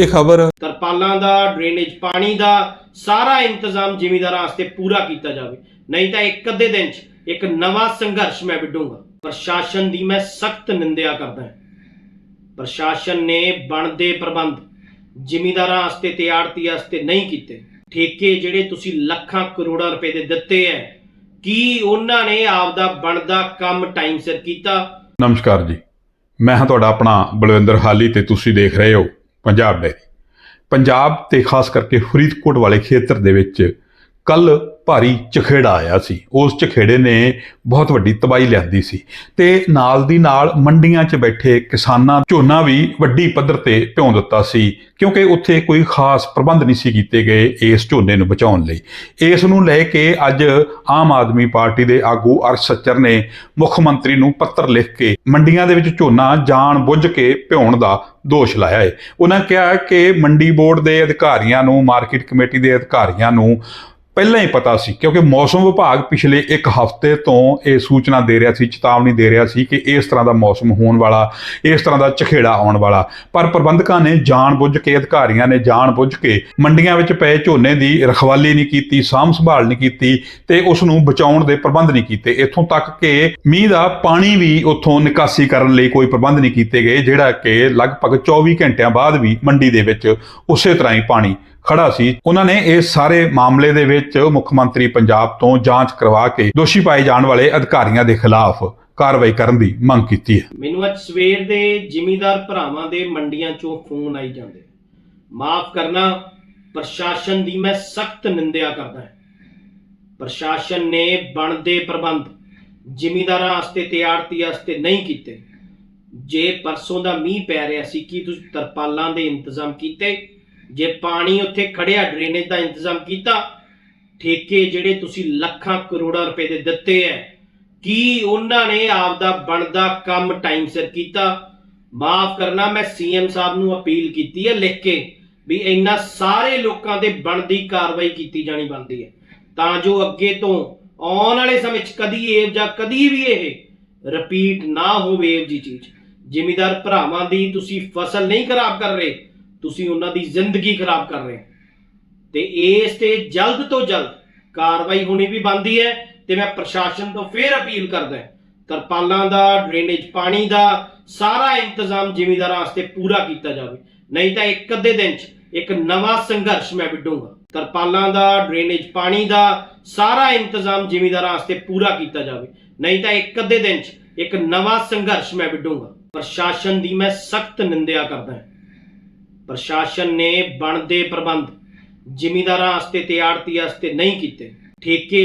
ਇਹ ਖਬਰ। ਤਰਪਾਲਾਂ ਦਾ ਡਰੇਨੇਜ ਪਾਣੀ ਦਾ ਸਾਰਾ ਇੰਤਜ਼ਾਮ ਜ਼ਿਮੀਂਦਾਰਾਂ ਵਾਸਤੇ ਪੂਰਾ ਕੀਤਾ ਜਾਵੇ। ਨਹੀਂ ਤਾਂ ਇੱਕ ਅੱਧੇ ਦਿਨ 'ਚ ਇੱਕ ਨਵਾਂ ਸੰਘਰਸ਼ ਮੈਂ ਵਿੱਢੂੰਗਾ। ਪ੍ਰਸ਼ਾਸਨ ਦੀ ਮੈਂ ਸਖਤ ਨਿੰਦਿਆ ਕਰਦਾ ਹਾਂ। ਪ੍ਰਸ਼ਾਸਨ ਨੇ ਬਣਦੇ ਪ੍ਰਬੰਧ ਜ਼ਿਮੀਂਦਾਰਾਂ ਵਾਸਤੇ ਤੇ ਆੜਤੀ ਵਾਸਤੇ ਨਹੀਂ ਕੀਤੇ। ਠੇਕੇ ਜਿਹੜੇ ਤੁਸੀਂ ਲੱਖਾਂ ਕਰੋੜਾਂ ਰੁਪਏ ਦੇ ਦਿੱਤੇ ਐ ਕੀ ਉਹਨਾਂ ਨੇ ਆਪਦਾ ਬਣਦਾ ਕੰਮ ਟਾਈਮ ਸਿਰ ਕੀਤਾ? ਨਮਸਕਾਰ ਜੀ। ਮੈਂ ਹਾਂ ਤੁਹਾਡਾ ਆਪਣਾ ਬਲਵਿੰਦਰ ਹਾਲੀ ਤੇ ਤੁਸੀਂ ਦੇਖ ਰਹੇ ਹੋ ਪੰਜਾਬ ਡੈਰੀ ਪੰਜਾਬ ਤੇ ਖਾਸ ਕਰਕੇ ਫਰੀਦਕੋਟ ਵਾਲੇ ਖੇਤਰ ਦੇ ਵਿੱਚ ਕੱਲ ਭਾਰੀ ਚਖੇੜਾ ਆਇਆ ਸੀ। ਉਸ ਚਖੇੜੇ ਨੇ ਬਹੁਤ ਵੱਡੀ ਤਬਾਹੀ ਲਿਆਂਦੀ ਸੀ ਤੇ ਨਾਲ ਦੀ ਨਾਲ ਮੰਡੀਆਂ 'ਚ ਬੈਠੇ ਕਿਸਾਨਾਂ ਝੋਨਾ ਵੀ ਵੱਡੀ ਪੱਧਰ ਤੇ ਭਿਉਂ ਦਿੱਤਾ ਸੀ, ਕਿਉਂਕਿ ਉੱਥੇ ਕੋਈ ਖਾਸ ਪ੍ਰਬੰਧ ਨਹੀਂ ਸੀ ਕੀਤੇ ਗਏ ਇਸ ਝੋਨੇ ਨੂੰ ਬਚਾਉਣ ਲਈ। ਇਸ ਨੂੰ ਲੈ ਕੇ ਅੱਜ ਆਮ ਆਦਮੀ ਪਾਰਟੀ ਦੇ ਆਗੂ ਅਰਸ਼ ਸੱਚਰ ਨੇ ਮੁੱਖ ਮੰਤਰੀ ਨੂੰ ਪੱਤਰ ਲਿਖ ਕੇ ਮੰਡੀਆਂ ਦੇ ਵਿੱਚ ਝੋਨਾ ਜਾਣ ਬੁੱਝ ਕੇ ਭਿਉਣ ਦਾ ਦੋਸ਼ ਲਾਇਆ ਹੈ। ਉਹਨਾਂ ਕਿਹਾ ਕਿ ਮੰਡੀ ਬੋਰਡ ਦੇ ਅਧਿਕਾਰੀਆਂ ਨੂੰ, ਮਾਰਕੀਟ ਕਮੇਟੀ ਦੇ ਅਧਿਕਾਰੀਆਂ ਨੂੰ ਪਹਿਲਾਂ ਹੀ ਪਤਾ ਸੀ, ਕਿਉਂਕਿ ਮੌਸਮ ਵਿਭਾਗ ਪਿਛਲੇ ਇੱਕ ਹਫ਼ਤੇ ਤੋਂ ਇਹ ਸੂਚਨਾ ਦੇ ਰਿਹਾ ਸੀ, ਚੇਤਾਵਨੀ ਦੇ ਰਿਹਾ ਸੀ ਕਿ ਇਸ ਤਰ੍ਹਾਂ ਦਾ ਮੌਸਮ ਹੋਣ ਵਾਲਾ, ਇਸ ਤਰ੍ਹਾਂ ਦਾ ਝਖੇੜਾ ਆਉਣ ਵਾਲਾ। ਪਰ ਪ੍ਰਬੰਧਕਾਂ ਨੇ ਜਾਣਬੁੱਝ ਕੇ, ਅਧਿਕਾਰੀਆਂ ਨੇ ਜਾਣਬੁੱਝ ਕੇ ਮੰਡੀਆਂ ਵਿੱਚ ਪਏ ਝੋਨੇ ਦੀ ਰਖਵਾਲੀ ਨਹੀਂ ਕੀਤੀ, ਸਾਂਭ ਸੰਭਾਲ ਨਹੀਂ ਕੀਤੀ ਤੇ ਉਸ ਨੂੰ ਬਚਾਉਣ ਦੇ ਪ੍ਰਬੰਧ ਨਹੀਂ ਕੀਤੇ। ਇੱਥੋਂ ਤੱਕ ਕਿ ਮੀਂਹ ਦਾ ਪਾਣੀ ਵੀ ਉੱਥੋਂ ਨਿਕਾਸੀ ਕਰਨ ਲਈ ਕੋਈ ਪ੍ਰਬੰਧ ਨਹੀਂ ਕੀਤੇ ਗਏ, ਜਿਹੜਾ ਕਿ ਲਗਭਗ 24 ਘੰਟਿਆਂ ਬਾਅਦ ਵੀ ਮੰਡੀ ਦੇ ਵਿੱਚ ਉਸੇ ਤਰ੍ਹਾਂ ਹੀ ਪਾਣੀ ਖੜਾ ਸੀ, ਉਹਨਾਂ ਨੇ ਇਸ ਸਾਰੇ ਮਾਮਲੇ ਦੇ ਵਿੱਚ ਮੁੱਖ ਮੰਤਰੀ ਪੰਜਾਬ ਤੋਂ ਜਾਂਚ ਕਰਵਾ ਕੇ ਦੋਸ਼ੀ ਪਾਏ ਜਾਣ ਵਾਲੇ ਅਧਿਕਾਰੀਆਂ ਦੇ ਖਿਲਾਫ ਕਾਰਵਾਈ ਕਰਨ ਦੀ ਮੰਗ ਕੀਤੀ ਹੈ। ਮੈਨੂੰ ਅੱਜ ਸਵੇਰ ਦੇ ਜ਼ਿਮੀਂਦਾਰ ਭਰਾਵਾਂ ਦੇ ਮੰਡੀਆਂ ਚੋਂ ਫੋਨ ਆਈ ਜਾਂਦੇ। ਮਾਫ ਕਰਨਾ, ਪ੍ਰਸ਼ਾਸਨ ਦੀ ਮੈਂ ਸਖਤ ਨਿੰਦਿਆ ਕਰਦਾ ਹਾਂ। ਪ੍ਰਸ਼ਾਸਨ ਨੇ ਬਣਦੇ ਪ੍ਰਬੰਧ ਜ਼ਿਮੀਂਦਾਰਾਂ ਵਾਸਤੇ ਤੇ ਆੜਤੀ ਵਾਸਤੇ ਨਹੀਂ ਕੀਤੇ। ਜੇ ਪਰਸੋਂ ਦਾ ਮੀਂਹ ਪੈ ਰਿਹਾ ਸੀ, ਕੀ ਤੁਸੀਂ ਤਰਪਾਲਾਂ ਦੇ ਇੰਤਜ਼ਾਮ ਕੀਤੇ? ਜੇ ਪਾਣੀ ਉੱਥੇ ਖੜਿਆ ਡਰੇਨੇਜ ਦਾ ਇੰਤਜ਼ਾਮ ਕੀਤਾ, ਠੇਕੇ ਜਿਹੜੇ ਤੁਸੀਂ ਲੱਖਾਂ ਕਰੋੜਾਂ ਰੁਪਏ ਦੇ ਦਿੱਤੇ ਐ, ਕੀ ਉਹਨਾਂ ਨੇ ਆਪਦਾ ਬਣਦਾ ਕੰਮ ਟਾਈਮ ਸਿਰ ਕੀਤਾ? ਮਾਫ ਕਰਨਾ, ਮੈਂ ਸੀਐਮ ਸਾਹਿਬ ਨੂੰ ਅਪੀਲ ਕੀਤੀ ਹੈ ਲਿਖ ਕੇ ਵੀ ਇੰਨਾ ਸਾਰੇ ਲੋਕਾਂ ਦੇ ਬਣਦੀ ਕਾਰਵਾਈ ਕੀਤੀ ਜਾਣੀ ਬਣਦੀ ਹੈ ਤਾਂ ਜੋ ਅੱਗੇ ਤੋਂ ਆਉਣ ਵਾਲੇ ਸਮੇਂ 'ਚ ਕਦੀ ਇਹ ਜਾਂ ਕਦੀ ਵੀ ਇਹ ਰਿਪੀਟ ਨਾ ਹੋਵੇ ਇਹ ਜੀ ਚੀਜ਼। ਜ਼ਿਮੀਦਾਰ ਭਰਾਵਾਂ ਦੀ ਤੁਸੀਂ ਫਸਲ ਨਹੀਂ ਖਰਾਬ ਕਰ ਰਹੇ ਤੁਸੀਂ ਉਹਨਾਂ ਦੀ ਜ਼ਿੰਦਗੀ ਖਰਾਬ ਕਰ ਰਹੇ ਹੋ। ਤੇ ਇਸ ਤੇ ਜਲਦ ਤੋਂ ਜਲਦ ਕਾਰਵਾਈ ਹੋਣੀ ਵੀ ਬਣਦੀ ਹੈ ਤੇ ਮੈਂ ਪ੍ਰਸ਼ਾਸਨ ਤੋਂ ਫੇਰ ਅਪੀਲ ਕਰਦਾ ਤਰਪਾਲਾਂ ਦਾ, ਡਰੇਨੇਜ ਪਾਣੀ ਦਾ, ਸਾਰਾ ਇੰਤਜ਼ਾਮ ਜ਼ਿਮੀਂਦਾਰਾਂ ਵਾਸਤੇ ਪੂਰਾ ਕੀਤਾ ਜਾਵੇ। ਨਹੀਂ ਤਾਂ ਇੱਕ ਅੱਧੇ ਦਿਨ 'ਚ ਇੱਕ ਨਵਾਂ ਸੰਘਰਸ਼ ਮੈਂ ਵਿੱਢੂੰਗਾ। ਤਰਪਾਲਾਂ ਦਾ, ਡਰੇਨੇਜ ਪਾਣੀ ਦਾ, ਸਾਰਾ ਇੰਤਜ਼ਾਮ ਜ਼ਿਮੀਂਦਾਰਾਂ ਵਾਸਤੇ ਪੂਰਾ ਕੀਤਾ ਜਾਵੇ। ਨਹੀਂ ਤਾਂ ਇੱਕ ਅੱਧੇ ਦਿਨ 'ਚ ਇੱਕ ਨਵਾਂ ਸੰਘਰਸ਼ ਮੈਂ ਵਿੱਢੂੰਗਾ। ਪ੍ਰਸ਼ਾਸਨ ਦੀ ਮੈਂ ਸਖਤ ਨਿੰਦਿਆ ਕਰਦਾ ਹਾਂ। ਪ੍ਰਸ਼ਾਸਨ ਨੇ ਬਣਦੇ ਪ੍ਰਬੰਧ ਜ਼ਿਮੀਂਦਾਰਾਂ ਵਾਸਤੇ ਤੇ ਆੜਤੀ ਵਾਸਤੇ ਨਹੀਂ ਕੀਤੇ। ਠੇਕੇ